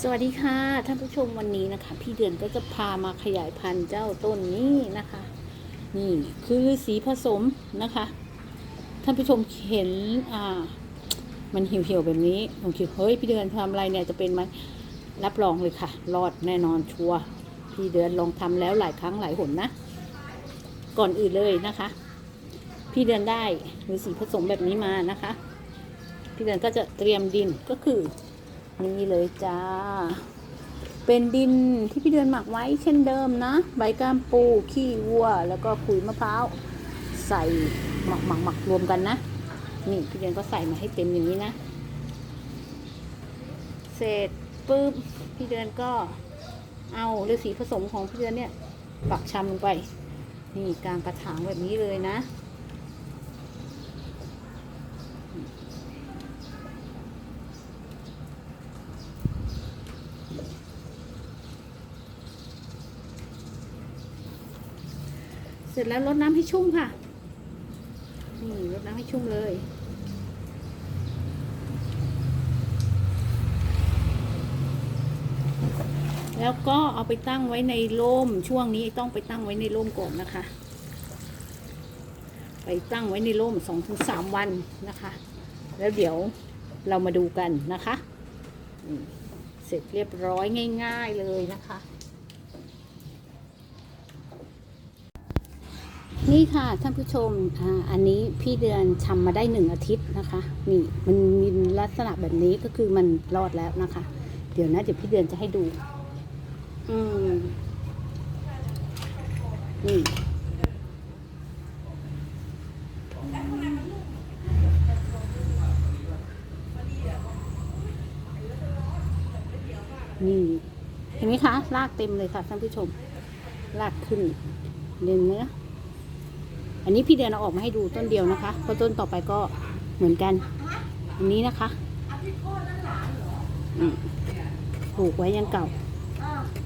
สวัสดีค่ะท่านผู้ชมวันนี้นะคะ พี่เดือนก็จะพามาขยายพันธุ์เจ้าต้นนี้นะคะ นี่คือสีผสมนะคะ ท่านผู้ชมเห็นอ่า มันเหี่ยวๆแบบนี้ผมคิดเฮ้ยพี่เดือนทำอะไรเนี่ยจะเป็นไหมรับรองเลยค่ะ รอดแน่นอนชัวร์พี่เดือนลองทำแล้วหลายครั้งหลายหนนะ ก่อนอื่นเลยนะคะ พี่เดือนได้หรือสีผสมแบบนี้มานะคะ พี่เดือนก็จะเตรียมดินก็คือ นี่เลยจ้า เป็นดินที่พี่เดือนหมักไว้เช่นเดิมนะ ใบก้ามปู ขี้วัว แล้วก็ขุยมะพร้าว ใส่หมักหมักหมักรวมกันนะ นี่พี่เดือนก็ใส่มาให้เต็มอย่างนี้นะ เสร็จปุ๊บพี่เดือนก็เอาฤาษีผสมของพี่เดือนเนี่ยปักชำลงไป นี่กลางกระถางแบบนี้เลยนะ สร็จแล้วรดน้ำให้ชุ่มค่ะนี่รดน้ำให้ชุ่มเลย แล้วก็เอาไปตั้งไว้ในร่มช่วงนี้ต้องไปตั้งไว้ในร่มก่อนนะคะ ไปตั้งไว้ในร่มสองถึงสามวันนะคะ แล้วเดี๋ยวเรามาดูกันนะคะ เสร็จเรียบร้อยง่าย ๆเลยนะคะ นี่ค่ะท่านผู้ชมอ่าอันนี้พี่เดือนชำมาได้หนึ่งอาทิตย์นะคะนี่มันมีลักษณะแบบนี้ก็คือมันรอดแล้วนะคะ เดี๋ยวนะเดี๋ยวพี่เดือนจะให้ดู อืมนี่นี่เห็นไหมคะรากเต็มเลยค่ะท่านผู้ชมรากขึ้นเด่นเนื้อ อันนี้พี่เดือนเอาออกมาให้ดูต้นเดียวนะคะเพราะต้นต่อไปก็เหมือนกัน อันนี้นะคะปลูกไว้ยังเก่า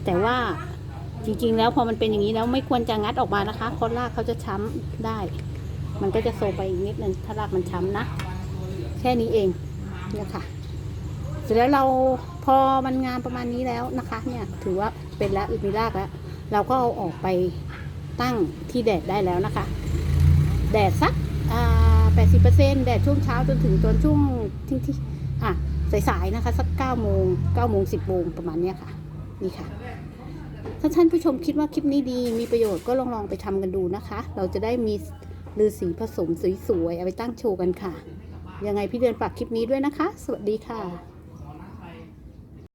แต่ว่าจริง ๆ แล้วพอมันเป็นอย่างนี้แล้วไม่ควรจะงัดออกมานะคะเพราะรากเขาจะช้ำได้ มันก็จะโซไปอีกนิดนึงถ้ารากมันช้ำนะ แค่นี้เองเนี่ยค่ะเสร็จแล้วเราพอมันงามประมาณนี้แล้วนะคะ เนี่ยถือว่าเป็นแล้วมีรากแล้ว เราก็เอาออกไปตั้งที่แดดได้แล้วนะคะ แดดสักแปดสิบเปอร์เซ็นแดดช่วงเช้าจนถึงตอนช่วงที่ที่อะสายๆนะคะ สักเก้าโมงเก้าโมงสิบโมงประมาณเนี้ยค่ะ นี่ค่ะ ถ้าท่านผู้ชมคิดว่าคลิปนี้ดีมีประโยชน์ก็ลองลองไปทำกันดูนะคะ เราจะได้มีลือสีผสมสวยๆเอาไปตั้งโชว์กันค่ะ ยังไงพี่เดือนฝากคลิปนี้ด้วยนะคะ สวัสดีค่ะ